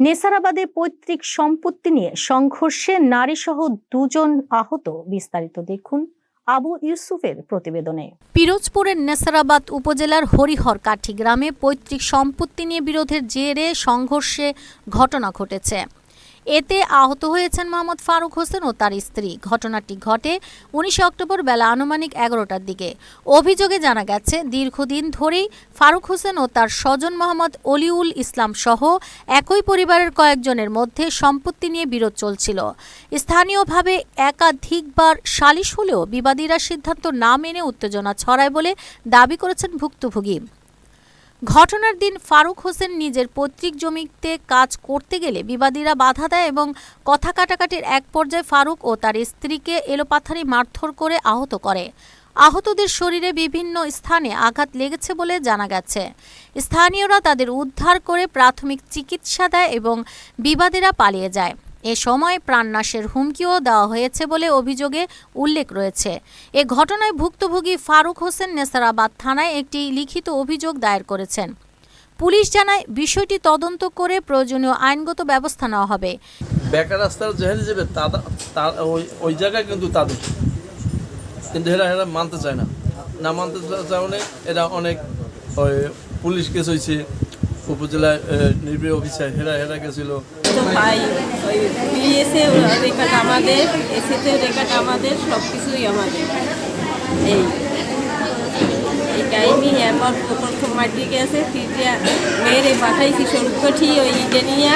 নেসারাবাদে পৈতৃক সম্পত্তি নিয়ে সংঘর্ষে নারীসহ দুজন আহত, বিস্তারিত দেখুন আবু ইউসুফের প্রতিবেদনে। পিরোজপুরের নেসারাবাদ উপজেলার হরিহর কাঠি গ্রামে পৈতৃক সম্পত্তি নিয়ে বিরোধের জেরে সংঘর্ষে ঘটনা ঘটেছে। এতে আহত হয়েছেন মোহাম্মদ ফারুক হোসেন ও তার স্ত্রী। ঘটনাটি ঘটে উনিশে অক্টোবর বেলা আনুমানিক এগারোটার দিকে। অভিযোগে জানা গেছে, দীর্ঘদিন ধরেই ফারুক হোসেন ও তার স্বজন মোহাম্মদ অলিউল ইসলাম সহ একই পরিবারের কয়েকজনের মধ্যে সম্পত্তি নিয়ে বিরোধ চলছিল। স্থানীয়ভাবে একাধিকবার সালিশ হলেও বিবাদীরা সিদ্ধান্ত না মেনে উত্তেজনা ছড়ায় বলে দাবি করেছেন ভুক্তভোগী। ঘটনার দিন ফারুক হোসেন নিজের পৈতৃক জমিতে কাজ করতে গেলে বিবাদীরা বাধা দেয় এবং কথা কাটাকাটির এক পর্যায়ে ফারুক ও তার স্ত্রীকে এলোপাথারি মারধর করে আহত করে। আহতদের শরীরে বিভিন্ন স্থানে আঘাত লেগেছে বলে জানা গেছে। স্থানীয়রা তাদের উদ্ধার করে প্রাথমিক চিকিৎসা দেয় এবং বিবাদীরা পালিয়ে যায়। এ সময় প্রাণনাশের হুমকিও দেওয়া হয়েছে বলে অভিযোগে উল্লেখ রয়েছে। এ ঘটনায় ভুক্তভোগী ফারুক হোসেন নেসারাবাদ থানায় একটি লিখিত অভিযোগ দায়ের করেছেন। পুলিশ জানায়, বিষয়টি তদন্ত করে প্রয়োজনীয় আইনগত ব্যবস্থা নেওয়া হবে। বেকার রাস্তার যেখানে যাবে ওই জায়গায় কিন্তু তাদের। কিন্তু এরা এরা মানতে চায় না। না মানতে চায় অনেক এরা অনেক পুলিশ কেস হয়েছে উপজেলায় নির্বাহী অফিসার হেরা হেরা গেছিল। তো পাই ওই পিএসে রেকর্ড আমাদের এসেতে রেকর্ড আমাদের সব কিছুই আমাদের। এই এই টাইমই এরপর প্রথম মাটি গেছে তিনটা মেয়েরে পাঠাইছি সরুকঠি ওই ইটে নিয়ে